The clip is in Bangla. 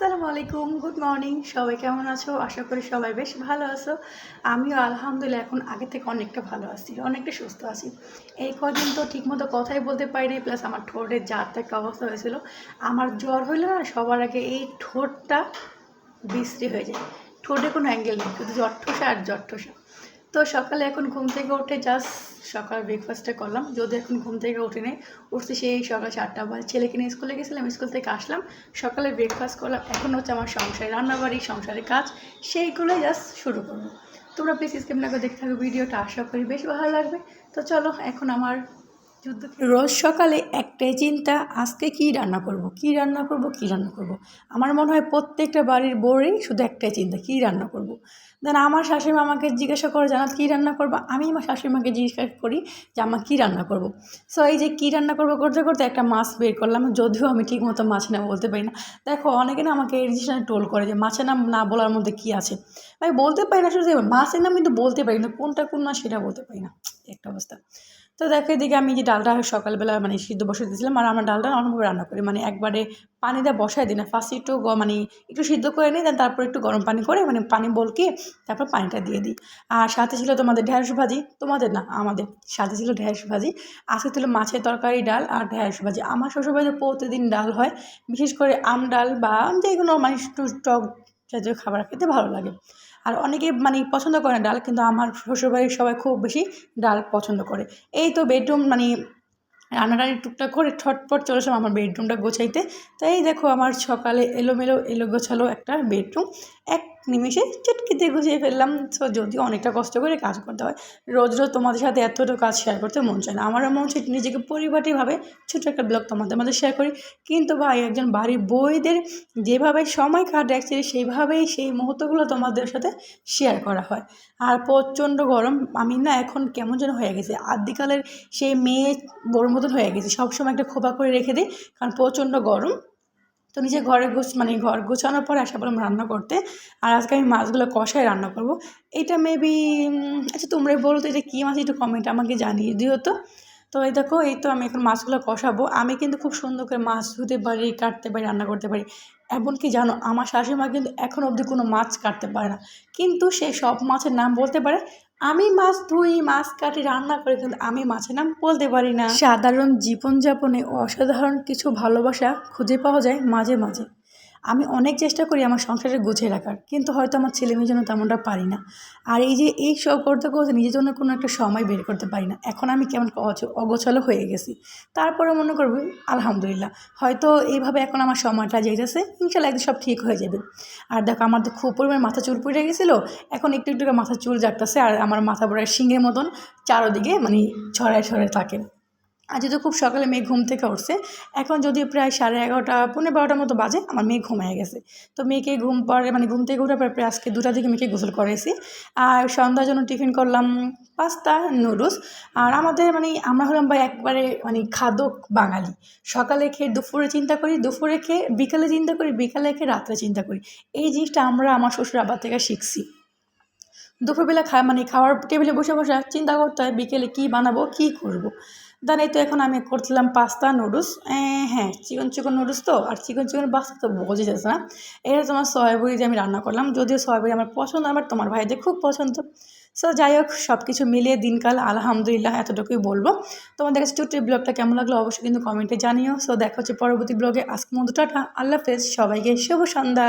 আসসালামু আলাইকুম গুড মর্নিং সবাই কেমন আছো? আশা করি সবাই বেশ ভালো আছো। আমিও আলহামদুলিল্লাহ এখন আগে থেকে অনেকটা ভালো আছি, অনেকটা সুস্থ আছি। এই কদিন তো ঠিকমতো কথাই বলতে পারিনি প্লাস আমার ঠোঁটের জাত একটা অবস্থা হয়েছিল। আমার জ্বর হইলে না, সবার আগে এই ঠোঁটটা বিশ্রী হয়ে যায়। ঠোঁটে কোনো অ্যাঙ্গেল নেই, শুধু জট্ঠসা আর জট্ঠসা তো সকালে এখন ঘুম থেকে উঠে জাস্ট সকাল ব্রেকফাস্টটা করলাম। যদি এখন ঘুম থেকে উঠে নেই উঠতে সেই সকাল চারটা বা ছেলেকে নিয়ে স্কুলে গেছিলাম, স্কুল থেকে আসলাম। সকালে ব্রেকফাস্ট করলাম। এখন হচ্ছে আমার সংসারে রান্নাবাড়ি সংসারের কাজ সেইগুলোই জাস্ট শুরু করব। তোমরা প্লিজ স্কিপ না করে দেখতে থাকো, ভিডিওটা আশা করি বেশ ভালো লাগবে। তো চলো, এখন আমার রোজ সকালে একটাই চিন্তা, আজকে কি রান্না করব? কি রান্না করব? কি রান্না করব? আমার মনে হয় প্রত্যেকটা বাড়ির বউরই শুধু একটাই চিন্তা, কি রান্না করব? দেন আমার শাশুড়িমা আমাকে জিজ্ঞাসা করে জানাত কী রান্না করব? আমি আমার শাশুড়িমাকে জিজ্ঞাসা করি যে আমার কী রান্না করব? সো এই যে কী রান্না করব করতে করতে একটা মাছ বের করলাম, যদিও আমি ঠিক মতো মাছ না বলতে পারি না। দেখো, অনেকে না আমাকে এই জিনিসটা টোল করে যে, মাছের নাম না বলার মধ্যে কী আছে? আমি বলতে পারি না শুধু মাছের নাম কিন্তু বলতে পারি না, কোনটা কোন না সেটা বলতে পারি না। একটা অবস্থা। তো দেখো এদিকে আমি যে ডালটা সকালবেলা মানে সিদ্ধ বসে দিয়েছিলাম, আর আমার ডালটা অন্যভাবে রান্না করি। মানে একবারে পানি দিয়ে বসাই দিই না ফার্স্ট একটু মানে একটু সিদ্ধ করে নিই দেন তারপর একটু গরম পানি করে মানে পানি বলকে তারপর পানিটা দিয়ে দিই। আর সাথে ছিল তোমাদের ঢেঁড়স ভাজি, তোমাদের না, আমাদের সাথে ছিল ঢেঁড়স ভাজি, আজকে ছিল মাছের তরকারি ডাল আর ঢেঁড়স ভাজি। আমার শ্বশুরবাড়িতে প্রতিদিন ডাল হয়, বিশেষ করে আম ডাল বা যে কোনো মানে একটু টক জাতীয় খাবার খেতে ভালো লাগে। আর অনেকে মানে পছন্দ করে না ডাল, কিন্তু আমার শ্বশুরবাড়ির সবাই খুব বেশি ডাল পছন্দ করে। এই তো বেডরুম মানে রান্নাটানি টুকটাক করে ছটপট চলে এসলাম আমার বেডরুমটা গোছাইতে। তাই দেখো আমার সকালে এলোমেলো এলো গোছালো একটা বেডরুম এক নিমেষে চটকিতে গুছিয়ে ফেললাম। সো যদিও অনেকটা কষ্ট করে কাজ করতে হয়, রোজ রোজ তোমাদের সাথে এতটা কাজ শেয়ার করতে মন চায় না। আমারও মন চাই নিজেকে পরিপাটিভাবে ছোটো একটা ব্লগ তোমাদের মধ্যে শেয়ার করি। কিন্তু ভাই, একজন বাড়ির বইদের যেভাবে সময় কাটে অ্যাকচুয়ালি সেইভাবেই সেই মুহূর্তগুলো তোমাদের সাথে শেয়ার করা হয়। আর প্রচণ্ড গরম, আমি না এখন কেমন যেন হয়ে গেছে। আদিকালের সেই মেয়ে বড় মতন হয়ে গেছে। সবসময় একটা খোপা করে রেখে দিই, কারণ প্রচণ্ড গরম। তো নিজে ঘরে গোছ মানে ঘর গোছানোর পর আসা বললাম রান্না করতে, আর আজকে আমি মাছগুলো কষায় রান্না করব। এটা মেবি আচ্ছা তোমরাই বলো তো এটা কী মাছ, একটু কমেন্ট আমাকে জানিয়ে দিও তো। তো এই দেখো, এই তো আমি এখন মাছগুলো কষাবো। আমি কিন্তু খুব সুন্দর করে মাছ ধুতে পারি, কাটতে পারি, রান্না করতে পারি। এমনকি জানো, আমার শাশুড়িমা কিন্তু এখন অবধি কোনো মাছ কাটতে পারে না। কিন্তু সে সব মাছের নাম বলতে পারে আমি মাছ ধুই, মাছ কাটি, রান্না করি, কিন্তু আমি মাছের নাম বলতে পারি না। সাধারণ জীবনযাপনে অসাধারণ কিছু ভালোবাসা খুঁজে পাওয়া যায় মাঝে মাঝে। আমি অনেক চেষ্টা করি আমার সংসারে গুছিয়ে রাখার, কিন্তু হয়তো আমার ছেলে মেয়ের জন্য তেমনটা পারি না। আর এই যে এই সব করতে করতে নিজের জন্য কোনো একটা সময় বের করতে পারি না। এখন আমি কেমন অগোছালো হয়ে গেছি। তারপরে মনে করব, আলহামদুলিল্লাহ। হয়তো এইভাবে এখন আমার সময়টা যেতেছে ইনশাল্লাহ একদিন সব ঠিক হয়ে যাবে। আর দেখো, আমার তো খুব পরিমাণ মাথা চুল পড়ে গেছিল, এখন একটু একটু মাথা চুল জাগতেছে, আর আমার মাথা বড় শিঙের মতন, চারোদিকে মানে ছড়ায় ছড়ায় থাকে। আজ যেহেতু খুব সকালে মেয়ে ঘুম থেকে উঠছে, এখন যদি প্রায় সাড়ে এগারোটা পনেরো বারোটার মতো বাজে, আমার মেয়ে ঘুমায় গেছে। তো মেয়েকে ঘুম পরে মানে ঘুম থেকে উঠার পর প্রায় আজকে দুটা দিকে মেয়েকে গোসল করেছি আর সন্ধ্যার জন্য টিফিন করলাম পাস্তা, নুডলস। আর আমাদের মানে আমরা হলাম ভাই একবারে মানে খাদক বাঙালি। সকালে খেয়ে দুপুরে চিন্তা করি, দুপুরে খেয়ে বিকালে চিন্তা করি, বিকালে খেয়ে রাত্রে চিন্তা করি। এই জিনিসটা আমরা আমার শ্বশুর আবার থেকে শিখছি। দুপুরবেলা খা মানে খাওয়ার টেবিলে বসে বসে চিন্তা করতে হয় বিকেলে কী বানাবো, কী করব। দেন এই তো এখন আমি করছিলাম পাস্তা, নুডলস হ্যাঁ চিকেন চিকেন নুডলস তো, আর চিকেন চিকেন পাস্তা তো বোঝা যাচ্ছে না। এটা তোমার সয়াবড়ি যে আমি রান্না করলাম, যদিও সয়াবড়ি আমার পছন্দ আমার তোমার ভাইদের খুব পছন্দ। সো যাই হোক সব কিছু মিলিয়ে দিনকাল, আলহামদুলিল্লাহ, এতটুকুই বলব। তোমাদের কাছে ছোট্ট ব্লগটা কেমন লাগল অবশ্যই কিন্তু কমেন্টে জানিও। সো দেখা হচ্ছে পরবর্তী ব্লগে। আজকে মতো টাটা, আল্লাহ হাফেজ, সবাইকে শুভ সন্ধ্যা।